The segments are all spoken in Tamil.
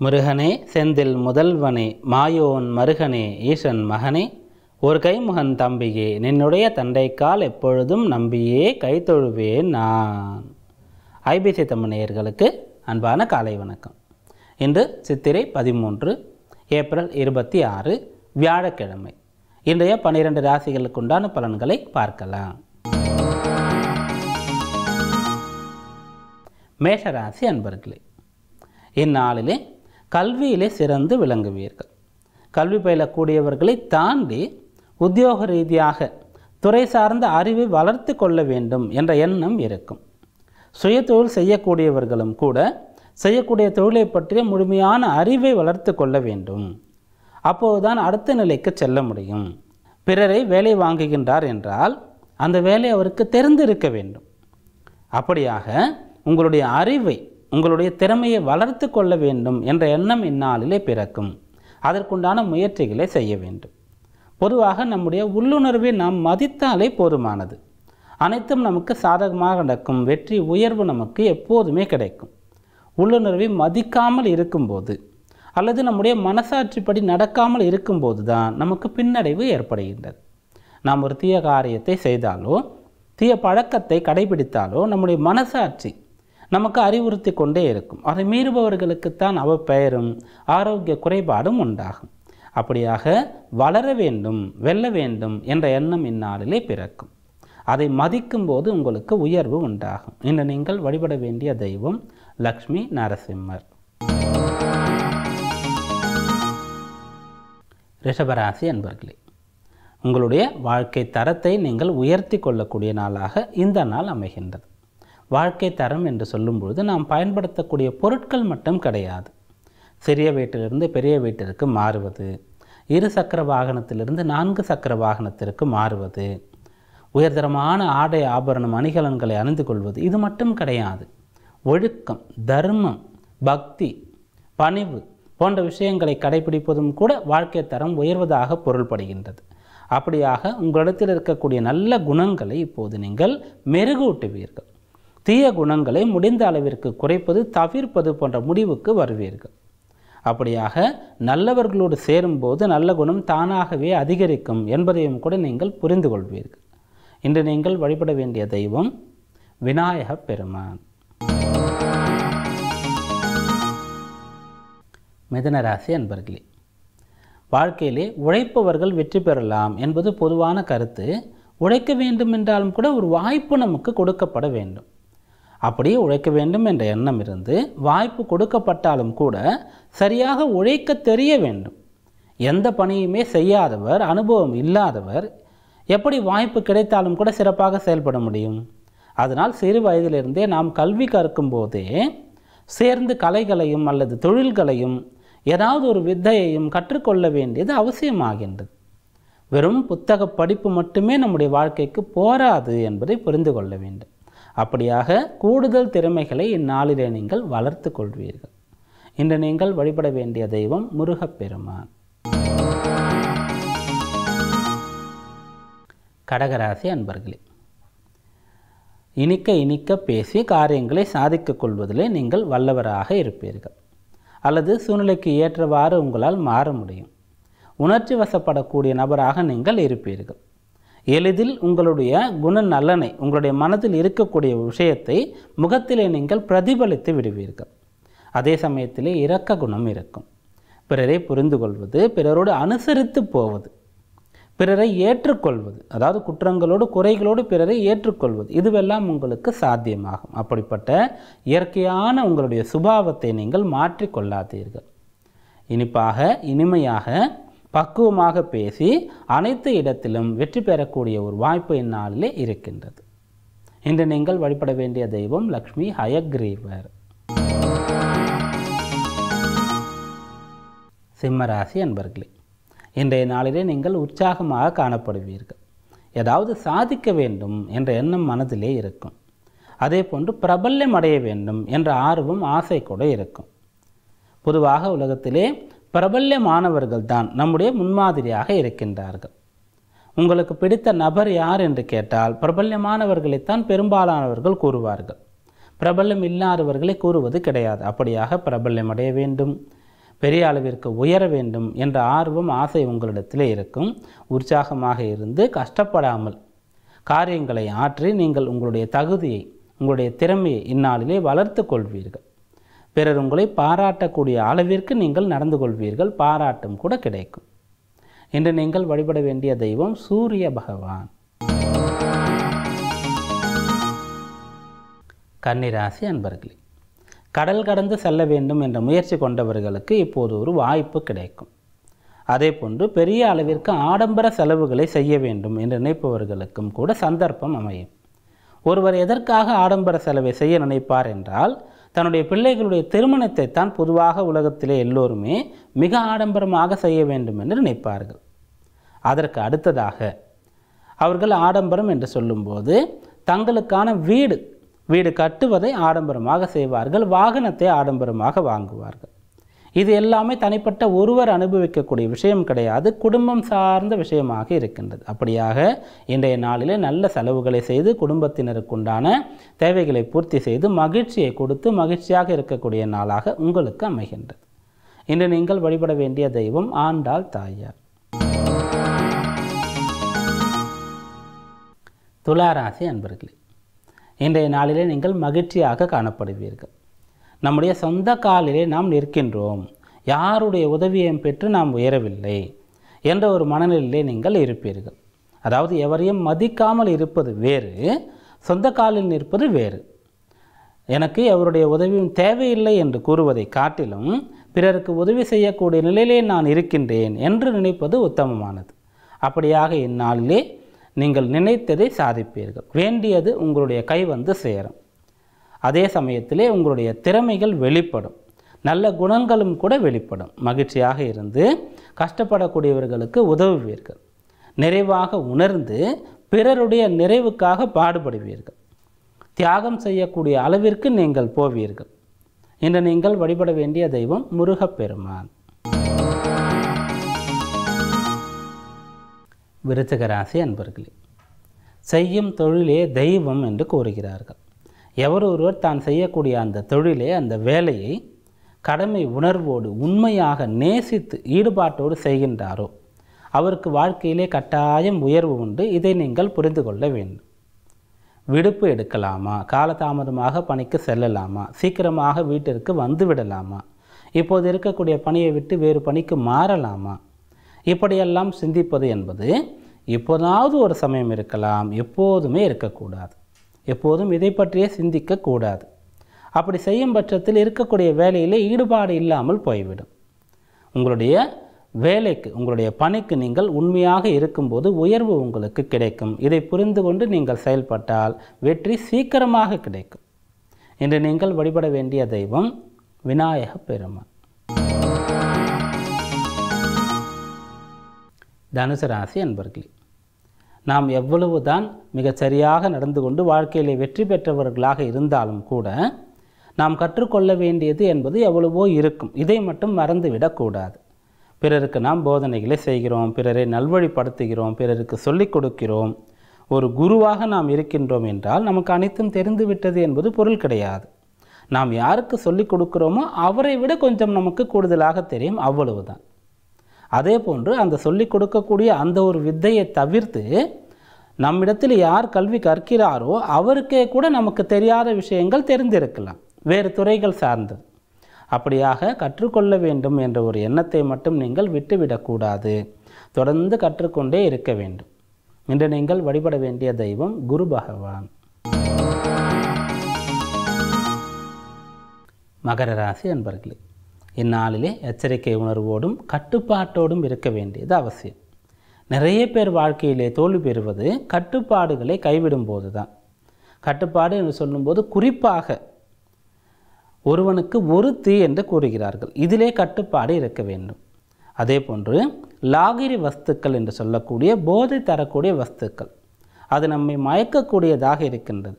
முருகனே செந்தில் முதல்வனே மாயோன் மருகனே ஈசன் மகனே ஒரு கைமுகன் தம்பியே நின்னுடைய தண்டைக்கால் எப்பொழுதும் நம்பியே கைத்தொழுவேன் நான். ஐபிசி தமிழர்களுக்கு அன்பான காலை வணக்கம். இன்று சித்திரை பதிமூன்று ஏப்ரல் இருபத்தி ஆறு வியாழக்கிழமை. இன்றைய பன்னிரண்டு ராசிகளுக்கு உண்டான பலன்களை பார்க்கலாம். மேஷராசி அன்பர்களே இந்நாளிலே கல்வியிலே சிறந்து விளங்குவீர்கள். கல்வி பயிலக்கூடியவர்களை தாண்டி உத்தியோக ரீதியாக துறை சார்ந்த அறிவை வளர்த்து கொள்ள வேண்டும் என்ற எண்ணம் இருக்கும். சுயதொழில் செய்யக்கூடியவர்களும் கூட செய்யக்கூடிய தொழிலை பற்றிய முழுமையான அறிவை வளர்த்து கொள்ள வேண்டும். அப்போதுதான் அடுத்த நிலைக்கு செல்ல முடியும். பிறரை வேலை வாங்குகின்றார் என்றால் அந்த வேலை அவருக்கு தெரிந்திருக்க வேண்டும். அப்படியாக உங்களுடைய அறிவை உங்களுடைய திறமையை வளர்த்து கொள்ள வேண்டும் என்ற எண்ணம் இந்நாளிலே பிறக்கும். அதற்குண்டான முயற்சிகளை செய்ய வேண்டும். பொதுவாக நம்முடைய உள்ளுணர்வை நாம் மதித்தாலே போதுமானது. அனைத்தும் நமக்கு சாதகமாக நடக்கும். வெற்றி உயர்வு நமக்கு எப்போதுமே கிடைக்கும். உள்ளுணர்வை மதிக்காமல் இருக்கும்போது அல்லது நம்முடைய மனசாட்சிப்படி நடக்காமல் இருக்கும்போது தான் நமக்கு பின்னடைவு ஏற்படுகின்றது. நாம் ஒரு தீய காரியத்தை செய்தாலோ தீய பழக்கத்தை கடைபிடித்தாலோ நம்முடைய மனசாட்சி நமக்கு அறிவுறுத்தி கொண்டே இருக்கும். அதை மீறுபவர்களுக்குத்தான் அவ பெயரும் ஆரோக்கிய குறைபாடும் உண்டாகும். அப்படியாக வளர வேண்டும் வெல்ல வேண்டும் என்ற எண்ணம் இந்நாளிலே பிறக்கும். அதை மதிக்கும் போது உங்களுக்கு உயர்வு உண்டாகும். இன்று நீங்கள் வழிபட வேண்டிய தெய்வம் லக்ஷ்மி நரசிம்மர். ரிஷபராசி அன்பர்களே உங்களுடைய வாழ்க்கை தரத்தை நீங்கள் உயர்த்தி கொள்ளக்கூடிய நாளாக இந்த நாள் அமைகின்றது. வாழ்க்கை தரம் என்று சொல்லும் பொழுது நாம் பயன்படுத்தக்கூடிய பொருட்கள் மட்டும் கிடையாது. சிறிய வீட்டிலிருந்து பெரிய வீட்டிற்கு மாறுவது இரு சக்கர வாகனத்திலிருந்து நான்கு சக்கர வாகனத்திற்கு மாறுவது உயர்தரமான ஆடை ஆபரணம் அணிகலன்களை அணிந்து கொள்வது இது மட்டும் கிடையாது. ஒழுக்கம் தர்மம் பக்தி பணிவு போன்ற விஷயங்களை கடைபிடிப்பதும் கூட வாழ்க்கை தரம் உயர்வதாக பொருள்படுகின்றது. அப்படியாக உங்களிடத்தில் இருக்கக்கூடிய நல்ல குணங்களை இப்போது நீங்கள் மெருகூட்டுவீர்கள். தீய குணங்களை முடிந்த அளவிற்கு குறைப்பது தவிர்ப்பது போன்ற முடிவுக்கு வருவீர்கள். அப்படியாக நல்லவர்களோடு சேரும்போது நல்ல குணம் தானாகவே அதிகரிக்கும் என்பதையும் கூட நீங்கள் புரிந்து கொள்வீர்கள். இன்று நீங்கள் வழிபட வேண்டிய தெய்வம் விநாயக பெருமான். மிதனராசி அன்பர்களே வாழ்க்கையிலே உழைப்பவர்கள் வெற்றி பெறலாம் என்பது பொதுவான கருத்து. உழைக்க வேண்டும் என்றாலும் கூட ஒரு வாய்ப்பு நமக்கு கொடுக்கப்பட வேண்டும். அப்படியே உழைக்க வேண்டும் என்ற எண்ணம் இருந்து வாய்ப்பு கொடுக்கப்பட்டாலும் கூட சரியாக உழைக்க தெரிய வேண்டும். எந்த பணியுமே செய்யாதவர் அனுபவம் இல்லாதவர் எப்படி வாய்ப்பு கிடைத்தாலும் கூட சிறப்பாக செயல்பட முடியும். அதனால் சிறு வயதிலிருந்தே நாம் கல்வி கற்கும் போதே சேர்ந்து கலைகளையும் அல்லது தொழில்களையும் ஏதாவது ஒரு வித்தையையும் கற்றுக்கொள்ள வேண்டியது அவசியமாகின்றது. வெறும் புத்தக படிப்பு மட்டுமே நம்முடைய வாழ்க்கைக்கு போராது என்பதை புரிந்து கொள்ள வேண்டும். அப்படியாக கூடுதல் திறமைகளை இந்நாளிலே நீங்கள் வளர்த்து கொள்வீர்கள். இன்று நீங்கள் வழிபட வேண்டிய தெய்வம் முருகப்பெருமான் கடகராசி அன்பர்களே இனிக்க இனிக்க பேசி காரியங்களை சாதிக்கக் கொள்வதிலே நீங்கள் வல்லவராக இருப்பீர்கள். அல்லது சூழ்நிலைக்கு ஏற்றவாறு உங்களால் மாற முடியும். உணர்ச்சி வசப்படக்கூடிய நபராக நீங்கள் இருப்பீர்கள். எளிதில் உங்களுடைய குண நலனை உங்களுடைய மனதில் இருக்கக்கூடிய விஷயத்தை முகத்திலே நீங்கள் பிரதிபலித்து விடுவீர்கள். அதே சமயத்திலே இரக்க குணம் இருக்கும். பிறரை புரிந்து கொள்வது பிறரோடு அனுசரித்து போவது பிறரை ஏற்றுக்கொள்வது அதாவது குற்றங்களோடு குறைகளோடு பிறரை ஏற்றுக்கொள்வது இதுவெல்லாம் உங்களுக்கு சாத்தியமாகும். அப்படிப்பட்ட இயற்கையான உங்களுடைய சுபாவத்தை நீங்கள் மாற்றிக்கொள்ளாதீர்கள். இனிப்பாக இனிமையாக பக்குவமாக பேசி அனைத்து இடத்திலும் வெற்றி பெறக்கூடிய ஒரு வாய்ப்பு இந்நாளிலே இருக்கின்றது. இன்று நீங்கள் வழிபட வேண்டிய தெய்வம் லக்ஷ்மி ஹயக்ரீவர். சிம்மராசி அன்பர்களே இன்றைய நாளிலே நீங்கள் உற்சாகமாக காணப்படுவீர்கள். ஏதாவது சாதிக்க வேண்டும் என்ற எண்ணம் மனதிலே இருக்கும். அதே போன்று பிரபல்யம் அடைய வேண்டும் என்ற ஆர்வம் ஆசை கூட இருக்கும். பொதுவாக உலகத்திலே பிரபல்யமானவர்கள் தான் நம்முடைய முன்மாதிரியாக இருக்கின்றார்கள். உங்களுக்கு பிடித்த நபர் யார் என்று கேட்டால் பிரபல்யமானவர்களைத்தான் பெரும்பாலானவர்கள் கூறுவார்கள். பிரபல்யம் இல்லாதவர்களை கூறுவது கிடையாது. அப்படியாக பிரபல்யம் அடைய வேண்டும் பெரிய அளவிற்கு உயர வேண்டும் என்ற ஆர்வம் ஆசை உங்களிடத்திலே இருக்கும். உற்சாகமாக இருந்து கஷ்டப்படாமல் காரியங்களை ஆற்றி நீங்கள் உங்களுடைய தகுதியை உங்களுடைய திறமையை இந்நாளிலே வளர்த்து கொள்வீர்கள். பிறர் உங்களை பாராட்டக்கூடிய அளவிற்கு நீங்கள் நடந்து கொள்வீர்கள் பாராட்டும் கூட கிடைக்கும். இன்று நீங்கள் வழிபட வேண்டிய தெய்வம் சூரிய பகவான். கன்னிராசி அன்பர்களே கடல் கடந்து செல்ல வேண்டும் என்ற முயற்சி கொண்டவர்களுக்கு இப்போது ஒரு வாய்ப்பு கிடைக்கும். அதே போன்று பெரிய அளவிற்கு ஆடம்பர செலவுகளை செய்ய வேண்டும் என்று நினைப்பவர்களுக்கும் கூட சந்தர்ப்பம் அமையும். ஒருவர் எதற்காக ஆடம்பர செலவை செய்ய நினைப்பார் என்றால் தன்னுடைய பிள்ளைகளுடைய திருமணத்தை தான் பொதுவாக உலகத்திலே எல்லோருமே மிக ஆடம்பரமாக செய்ய வேண்டும் என்று நினைப்பார்கள். அதற்கு அடுத்ததாக அவர்கள் ஆடம்பரம் என்று சொல்லும்போது தங்களுக்கான வீடு வீடு கட்டுவதை ஆடம்பரமாக செய்வார்கள் வாகனத்தை ஆடம்பரமாக வாங்குவார்கள். இது எல்லாமே தனிப்பட்ட ஒருவர் அனுபவிக்கக்கூடிய விஷயம் கிடையாது. குடும்பம் சார்ந்த விஷயமாக இருக்கின்றது. அப்படியாக இன்றைய நாளிலே நல்ல செலவுகளை செய்து குடும்பத்தினருக்குண்டான தேவைகளை பூர்த்தி செய்து மகிழ்ச்சியை கொடுத்து மகிழ்ச்சியாக இருக்கக்கூடிய நாளாக உங்களுக்கு அமைகின்றது. இன்று நீங்கள் வழிபட வேண்டிய தெய்வம் ஆண்டாள் தாயார். துளாராசி அன்பர்களே இன்றைய நாளிலே நீங்கள் மகிழ்ச்சியாக காணப்படுவீர்கள். நம்முடைய சொந்த காலிலே நாம் நிற்கின்றோம். யாருடைய உதவியையும் பெற்று நாம் உயரவில்லை என்ற ஒரு மனநிலையிலே நீங்கள் இருப்பீர்கள். அதாவது எவரையும் மதிக்காமல் இருப்பது வேறு சொந்த காலில் நிற்பது வேறு. எனக்கு எவருடைய உதவியும் தேவையில்லை என்று கூறுவதை காட்டிலும் பிறருக்கு உதவி செய்யக்கூடிய நிலையிலே நான் இருக்கின்றேன் என்று நினைப்பது உத்தமமானது. அப்படியாக இந்நாளிலே நீங்கள் நினைத்ததை சாதிப்பீர்கள். வேண்டியது உங்களுடைய கை வந்து சேரும். அதே சமயத்திலே உங்களுடைய திறமைகள் வெளிப்படும். நல்ல குணங்களும் கூட வெளிப்படும். மகிழ்ச்சியாக இருந்து கஷ்டப்படக்கூடியவர்களுக்கு உதவுவீர்கள். நிறைவாக உணர்ந்து பிறருடைய நிறைவுக்காக பாடுபடுவீர்கள். தியாகம் செய்யக்கூடிய அளவிற்கு நீங்கள் போவீர்கள். இன்று நீங்கள் வழிபட வேண்டிய தெய்வம் முருகப்பெருமான். விருச்சிகராசி அன்பர்களே செய்யும் தொழிலே தெய்வம் என்று கூறுகிறார்கள். எவர் ஒருவர் தான் செய்யக்கூடிய அந்த தொழிலே அந்த வேலையை கடமை உணர்வோடு உண்மையாக நேசித்து ஈடுபாட்டோடு செய்கின்றாரோ அவருக்கு வாழ்க்கையிலே கட்டாயம் உயர்வு உண்டு. இதை நீங்கள் புரிந்து கொள்ள வேண்டும். விடுப்பு எடுக்கலாமா? காலதாமதமாக பணிக்கு செல்லலாமா? சீக்கிரமாக வீட்டிற்கு வந்து விடலாமா? இப்போது இருக்கக்கூடிய பணியை விட்டு வேறு பணிக்கு மாறலாமா? இப்படியெல்லாம் சிந்திப்பது என்பது இப்போதாவது ஒரு சமயம் இருக்கலாம் எப்போதுமே இருக்கக்கூடாது. எப்போதும் இதை பற்றியே சிந்திக்கக்கூடாது அப்படி செய்யும் பட்சத்தில் இருக்கக்கூடிய வேலையிலே ஈடுபாடு இல்லாமல் போய்விடும். உங்களுடைய வேலைக்கு உங்களுடைய பணிக்கு நீங்கள் உண்மையாக இருக்கும்போது உயர்வு உங்களுக்கு கிடைக்கும். இதை புரிந்து கொண்டு நீங்கள் செயல்பட்டால் வெற்றி சீக்கிரமாக கிடைக்கும். இன்று நீங்கள் வழிபட வேண்டிய தெய்வம் விநாயக பெருமான். தனுசு ராசி அன்பர்களே நாம் எவ்வளவுதான் மிகச்சரியாக நடந்து கொண்டு வாழ்க்கையிலே வெற்றி பெற்றவர்களாக இருந்தாலும் கூட நாம் கற்றுக்கொள்ள வேண்டியது என்பது எவ்வளவோ இருக்கும். இதை மட்டும் மறந்துவிடக்கூடாது. பிறருக்கு நாம் போதனைகளை செய்கிறோம் பிறரை நல்வழிப்படுத்துகிறோம் பிறருக்கு சொல்லிக் கொடுக்கிறோம். ஒரு குருவாக நாம் இருக்கின்றோம் என்றால் நமக்கு அனைத்தும் தெரிந்துவிட்டது என்பது பொருள் கிடையாது. நாம் யாருக்கு சொல்லிக் கொடுக்கிறோமோ அவரை விட கொஞ்சம் நமக்கு கூடுதலாக தெரியும் அவ்வளவுதான். அதே போன்று அந்த சொல்லிக் கொடுக்கக்கூடிய அந்த ஒரு வித்தையை தவிர்த்து நம்மிடத்தில் யார் கல்வி கற்கிறாரோ அவருக்கே கூட நமக்கு தெரியாத விஷயங்கள் தெரிந்திருக்கலாம். வேறு துறைகள் சார்ந்தது. அப்படியாக கற்றுக்கொள்ள வேண்டும் என்ற ஒரு எண்ணத்தை மட்டும் நீங்கள் விட்டுவிடக்கூடாது தொடர்ந்து கற்றுக்கொண்டே இருக்க வேண்டும். இன்று நீங்கள் வழிபட வேண்டிய தெய்வம் குரு பகவான். மகர ராசி அன்பர்களே இந்நாளிலே எச்சரிக்கை உணர்வோடும் கட்டுப்பாட்டோடும் இருக்க வேண்டியது அவசியம். நிறைய பேர் வாழ்க்கையிலே தோல்வி பெறுவது கட்டுப்பாடுகளை கைவிடும் போது தான் கட்டுப்பாடு என்று சொல்லும்போது குறிப்பாக ஒருவனுக்கு ஒரு தீ என்று கூறுகிறார்கள். இதிலே கட்டுப்பாடு இருக்க வேண்டும். அதே போன்று லாகிரி வஸ்துக்கள் என்று சொல்லக்கூடிய போதை தரக்கூடிய வஸ்துக்கள். அது நம்மை மயக்கக்கூடியதாக இருக்கின்றது.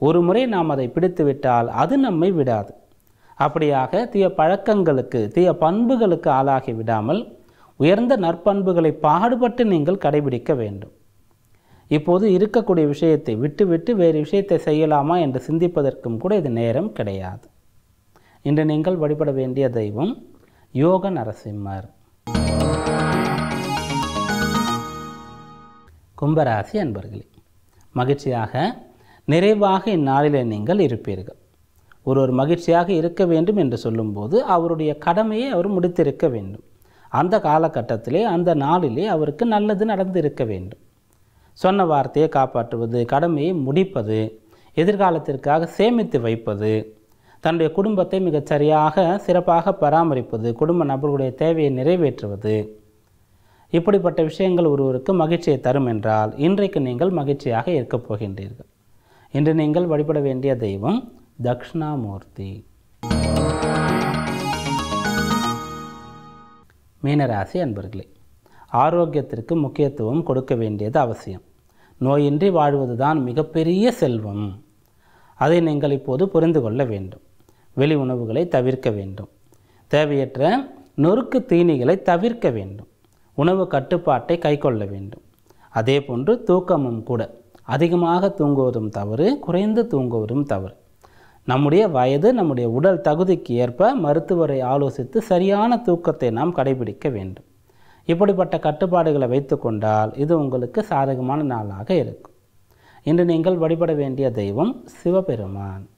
ஒரு முறை நாம் அதை பிடித்துவிட்டால் அது நம்மை விடாது. அப்படியாக தீய பழக்கங்களுக்கு தீய பண்புகளுக்கு ஆளாகி விடாமல் உயர்ந்த நற்பண்புகளை பாடுபட்டு நீங்கள் கடைபிடிக்க வேண்டும். இப்போது இருக்கக்கூடிய விஷயத்தை விட்டுவிட்டு வேறு விஷயத்தை செய்யலாமா என்று சிந்திப்பதற்கும் கூட இது நேரம் கிடையாது. இன்று நீங்கள் வழிபட வேண்டிய தெய்வம் யோக நரசிம்மர். கும்பராசி அன்பர்களே மகிழ்ச்சியாக நிறைவாக இந்நாளிலே நீங்கள் இருப்பீர்கள். ஒருவர் மகிழ்ச்சியாக இருக்க வேண்டும் என்று சொல்லும்போது அவருடைய கடமையை அவர் முடித்திருக்க வேண்டும். அந்த காலகட்டத்திலே அந்த நாளிலே அவருக்கு நல்லது நடந்திருக்க வேண்டும். சொன்ன வார்த்தையை காப்பாற்றுவது கடமையை முடிப்பது எதிர்காலத்திற்காக சேமித்து வைப்பது தன்னுடைய குடும்பத்தை மிகச் சரியாக சிறப்பாக பராமரிப்பது குடும்ப நபர்களுடைய தேவையை நிறைவேற்றுவது. இப்படிப்பட்ட விஷயங்கள் ஒருவருக்கு மகிழ்ச்சியை தரும் என்றால் இன்றைக்கு நீங்கள் மகிழ்ச்சியாக இருக்கப் போகின்றீர்கள். இன்று நீங்கள் வழிபட வேண்டிய தெய்வம் தக்ஷணாமூர்த்தி. மீனராசி அன்பர்களே ஆரோக்கியத்திற்கு முக்கியத்துவம் கொடுக்க வேண்டியது அவசியம். நோயின்றி வாழ்வதுதான் மிகப்பெரிய செல்வம். அதை நீங்கள் இப்போது புரிந்து கொள்ள வேண்டும். வெளி உணவுகளை தவிர்க்க வேண்டும். தேவையற்ற நொறுக்கு தீனிகளை தவிர்க்க வேண்டும். உணவு கட்டுப்பாட்டை கைக்கொள்ள வேண்டும். அதே போன்று தூக்கமும் கூட. அதிகமாக தூங்குவதும் தவறு குறைந்து தூங்குவதும் தவறு. நம்முடைய வயது நம்முடைய உடல் தகுதிக்கு ஏற்ப மருத்துவரை ஆலோசித்து சரியான தூக்கத்தை நாம் கடைபிடிக்க வேண்டும். இப்படிப்பட்ட கட்டுப்பாடுகளை வைத்து கொண்டால் இது உங்களுக்கு சாதகமான நாளாக இருக்கும். இன்று நீங்கள் வழிபட வேண்டிய தெய்வம் சிவபெருமான்.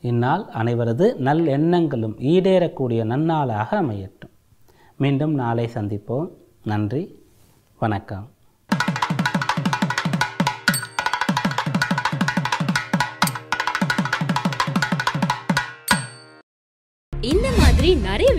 இந்நாள் அனைவரது நல் எண்ணங்களும் ஈடேறக்கூடிய நன்னாளாக அமையட்டும். மீண்டும் நாளை சந்திப்போம். நன்றி. வணக்கம்.